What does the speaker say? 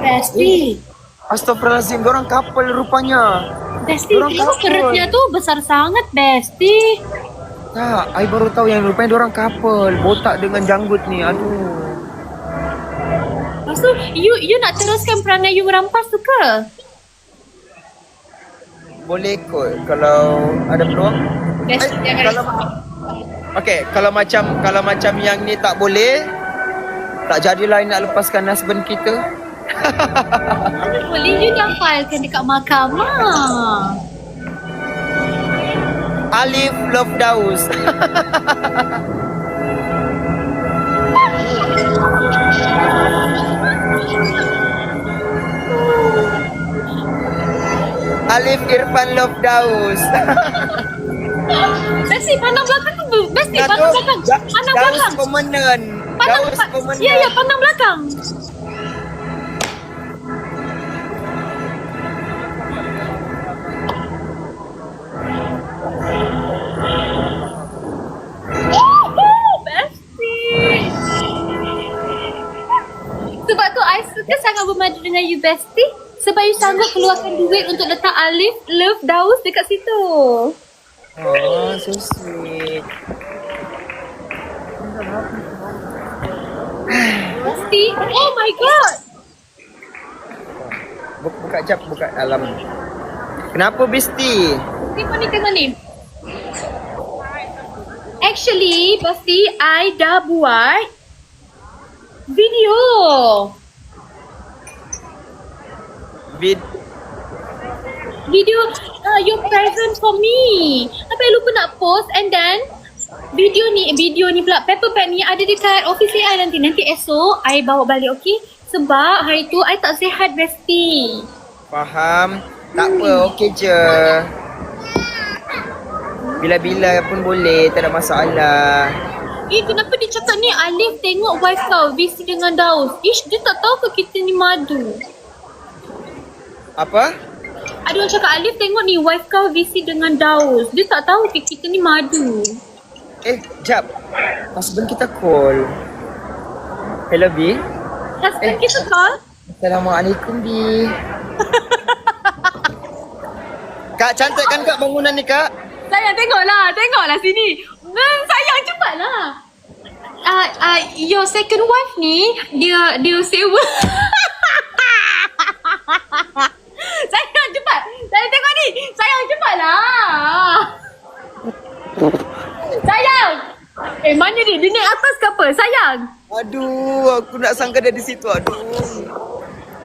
Besti. Astagfirullahaladzim, orang couple rupanya. Besti, kenapa perutnya tuh besar sangat, Besti? Tak, I baru tahu yang rupanya orang couple. Botak dengan janggut ni, aduh. Lepas tu, you, you nak teruskan perangai you merampas tu ke? Boleh kot kalau ada peluang. Besti, Eh, jangan kalau Okey, kalau macam kalau macam yang ni tak boleh, tak jadilah nak lepaskan husband kita. Boleh you dah filekan dekat mahkamah. Alif Love Daus. Alif Irfan Love Daus. Besti, pandang belakang tu. Besti, pandang belakang. Da- Pandang Daus belakang. Pandang, Daus pa- permanent. ya, ya, pandang belakang. Sebab tu I suka sangat bermadu dengan you Besti Sebab you sanggup keluarkan duit untuk letak Alif Love Daus dekat situ Oh, so sweet. Besti Oh my god Buka, buka jap, buka dalam. Kenapa Besti? Tengok ni tengok ni Actually Besti I dah buat Video Vid Video uh, Your present for me I lupa nak post And then Video ni Video ni pula Paper bag ni Ada dekat office I nanti Nanti esok I bawa balik okay Sebab hari tu I tak sihat Besti Faham? Tak apa, okey je. Bila-bila pun boleh, tak ada masalah. Eh kenapa dia cakap ni Alif tengok wife kau Besti dengan Daus Ish dia tak tahu ke kita ni madu Apa? Ada orang cakap Alif tengok ni wife kau VC dengan Daus. Dia tak tahu ke kita ni madu. Eh, jap. Husband kita call. Hello, B. Husband Eh. kita call. Assalamualaikum, B. kak, cantik kan kak bangunan ni, kak? Sayang tengoklah, tengoklah sini. Hmm, sayang cepatlah. Uh, uh, your second wife ni dia dia sewa. sayang cepat. Sayang tengok ni. Sayang cepatlah. sayang. Eh mana dia? Dia naik atas ke apa? Sayang. Aduh, aku nak sangka dia di situ. Aduh.